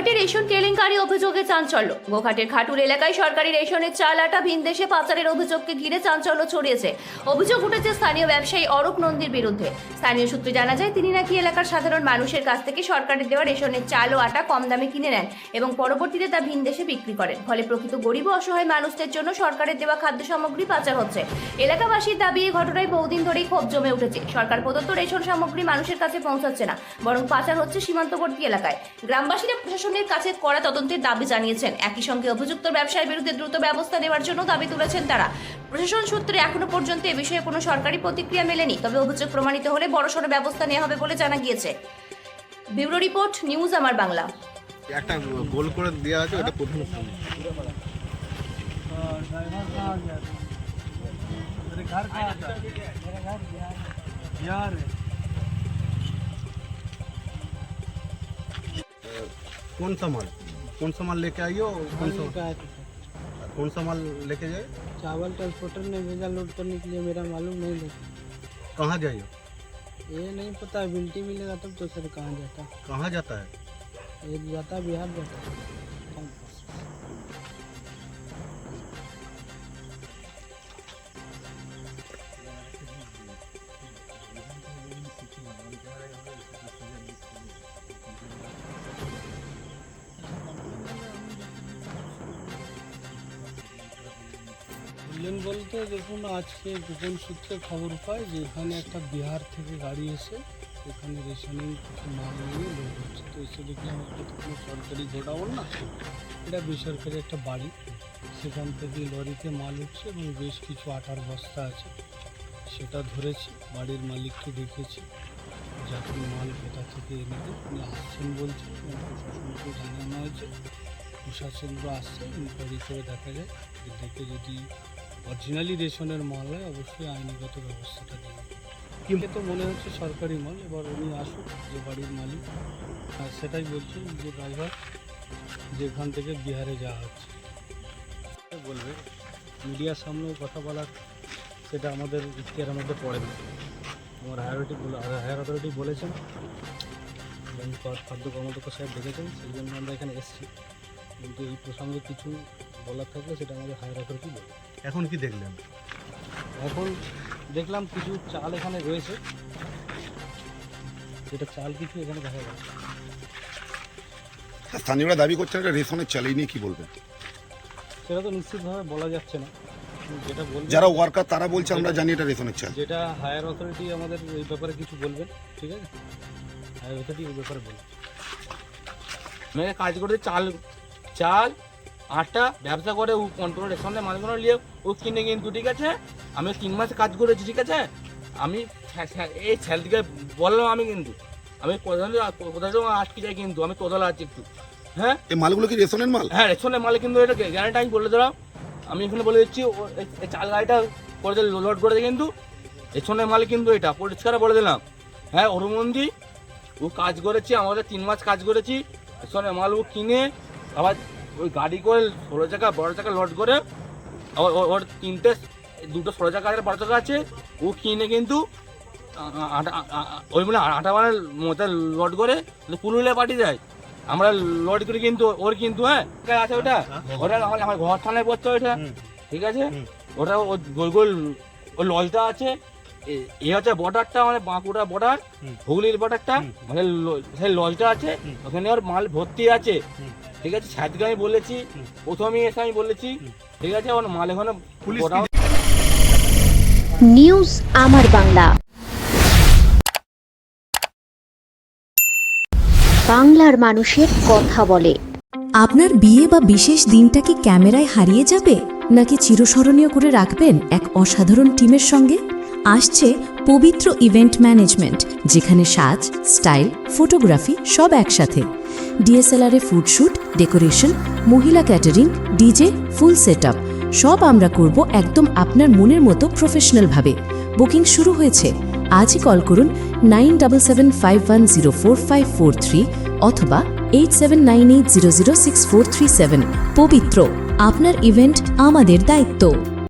গোঘাটের ration কেলেঙ্কারি অভিযোগে চাঞ্চল্য। গোঘাটের খাটুর এলাকায় সরকারি রেশনের চাল আটা ভিন দেশে পাচারের অভিযোগকে ঘিরে চাঞ্চল্য ছড়িয়েছে। অভিযোগ উঠেছে স্থানীয় ব্যবসায়ী অরূপ নন্দীর বিরুদ্ধে। স্থানীয় সূত্রে জানা যায়, তিনি নাকি এলাকার সাধারণ মানুষের কাছ থেকে সরকারের দেওয়া রেশনের চাল ও আটা কম দামে কিনে নেন এবং পরবর্তীতে তা ভিন দেশে বিক্রি করেন। ফলে প্রকৃত গরিব অসহায় মানুষদের জন্য সরকারের দেওয়া খাদ্য সামগ্রী পাচার হচ্ছে। এলাকাবাসীর দাবি, এই ঘটনায় বহুদিন ধরেই ক্ষোভ জমে উঠেছে। সরকার প্রদত্ত রেশন সামগ্রী মানুষের কাছে পৌঁছাচ্ছে না, বরং পাচার হচ্ছে সীমান্তবর্তী এলাকায়। গ্রামবাসীরা প্রশাসনের কাছে কড়া তদন্তের দাবি জানিয়েছেন একই সঙ্গে অভিযুক্ত ব্যবসায়ীর বিরুদ্ধে দ্রুত ব্যবস্থা নেওয়ার জন্য দাবি তুলেছেন তারা প্রশাসন সূত্রে এখনো পর্যন্ত এ বিষয়ে কোনো সরকারি প্রতিক্রিয়া মেলেনি তবে অভিযোগ প্রমাণিত হলে বড়সড় ব্যবস্থা নেওয়া হবে বলে জানা গিয়েছে ব্যুরো রিপোর্ট নিউজ আমার বাংলা একটা গোল করে দেওয়া আছে ওটা প্রথম ड्राइवर कहाँ गया था? मेरे घर कहाँ था मेरा घर बिहार कौन सा माल? कौन सा माल लेके आइयो हो कौन सा तो। कौन सा माल लेके जाए? चावल ट्रांसपोर्टर ने भेजा लोड करने के लिए मेरा मालूम नहीं ले कहाँ जाइयो? ये नहीं पता बिल्टी मिलेगा तब तो सर कहाँ जाता। कहाँ जाता है? ये जाता बिहार जाता। বললেন বলতে দেখুন, আজকে গোপন সূত্রে খবর পাই যে এখানে একটা বিহার থেকে গাড়ি এসে এখানে রেশনিং মাল নিয়ে লোড হচ্ছে। তো এসে দেখলাম এটা তো কোনো সরকারি গোডাউন না, এটা বেসরকারি একটা বাড়ি। সেখান থেকে লরিতে মাল উঠছে এবং বেশ কিছু আটার বস্তা আছে, সেটা ধরেছি, বাড়ির মালিককে দেখেছি। যে আপনি মাল কোথা থেকে এনে উনি আসছেন বলছেন প্রশাসনকে জানানো হয়েছে। প্রশাসনরা আসছে ইনকোয়ারি করে দেখা যায় দেখে যদি অরিজিনালি রেশনের মাল হয় অবশ্যই আইনগত ব্যবস্থাটা হবে। কিন্তু তো মনে হচ্ছে সরকারি মাল এবার উনি আসুক যে বাড়ির মালিক আর সেটাই বলছি যে ড্রাইভার যেখান থেকে বিহারে যাওয়া হচ্ছে। বলবে? মিডিয়ার সামনেও কথা বলার সেটা আমাদের ইতিহারের মধ্যে পড়ে না। আমার হায়ার হায়ার অথরিটি বলেছেন এবং খাদ্য কর্মদক্ষ সাহেব দেখেছেন সেই জন্য আমরা এখানে এসেছি। কিন্তু এই প্রসঙ্গে কিছু বলার থাকলে সেটা আমাদের হায়ার অথরিটি বলবে। এখন কি দেখলেন? এখন দেখলাম কিছু চাল এখানে রয়েছে। যেটা চাল কিছু এখানে দেখা যাচ্ছে। স্থানীয়রা দাবি করছেন এটা রেশনের চালিয়ে নিয়ে কি বলবেন? সেটা তো নিশ্চিতভাবে বলা যাচ্ছে না। যেটা বলবে যারা ওয়ার্কার তারা বলছে আমরা জানি এটা রেশনের চাল। যেটা হায়ার অথরিটি আমাদের এই ব্যাপারে কিছু বলবেন ঠিক আছে? হায়ার অথরিটি এই ব্যাপারে বলবে কাজ করতে চাল চাল আটা ব্যবসা করে ও কন্ট্রোল রেশনের মালগুলো নিয়ে ও কিনে কিন্তু ঠিক আছে? আমি তিন মাস কাজ করেছি ঠিক আছে? আমি এই ছেলেদিকে বললাম আমি কিন্তু। আমি কোথাও আটকে যাই কিন্তু আমি তোদলা আছি একটু। হ্যাঁ? এই মালগুলো কি রেশনের মাল? হ্যাঁ রেশনের মালে কিন্তু এটা গ্যারান্টি আমি বলে দিলাম। আমি এখানে বলে দিচ্ছি চাল গাড়িটা করে দিলে লোড করে দেয় কিন্তু। রেশনের মাল কিন্তু এটা পরিষ্কার বলে দিলাম। হ্যাঁ অরুমন্দি ও কাজ করেছি আমাদের তিন মাস কাজ করেছি। রেশনের মাল ও কিনে আবার ওই গাড়ি করে ষোলো চাকা বড় চাকা লোড করে ওর তিনটে দুটো ষোলো চাকা আছে বড় চাকা আছে ও কিনে কিন্তু ওই মানে আটা মানে মধ্যে লোড করে পুরুলিয়া পাঠিয়ে দেয়। আমরা লোড করি কিন্তু ওর কিন্তু হ্যাঁ আছে ওটা? ওটা আমার আমার ঘর থানায় পড়ছে ওইটা। ঠিক আছে? ওটা ও গোল গোল ওই লজটা আছে এ- হচ্ছে বর্ডারটা মানে বাঁকুড়া বর্ডার। হুগলির বর্ডারটা মানে সেই লজটা আছে ওখানে ওর মাল ভর্তি আছে। ঠিক আছে ছাদকে আমি বলেছি হুম। প্রথমেই এসে আমি বলেছি ঠিক আছে ওর মাল এখানে পুলিশ নিউজ আমার বাংলা। বাংলার মানুষের কথা বলে। আপনার বিয়ে বা বিশেষ দিনটা কি ক্যামেরায় হারিয়ে যাবে নাকি চিরস্মরণীয় করে রাখবেন এক অসাধারণ টিমের সঙ্গে? আসছে পবিত্র ইভেন্ট ম্যানেজমেন্ট যেখানে সাজ স্টাইল ফটোগ্রাফি সব একসাথে। ডিএসএলআরে ফুডশ্যুট ডেকোরেশন মহিলা ক্যাটারিং ডিজে ফুল সেট সব আমরা করব একদম আপনার মনের মতো প্রফেশনালভাবে বুকিং শুরু হয়েছে। আজই কল করুন nine double seven five one zero four five four three অথবা eight seven nine eight zero zero six four three seven পবিত্র, আপনার ইভেন্ট আমাদের দায়িত্ব।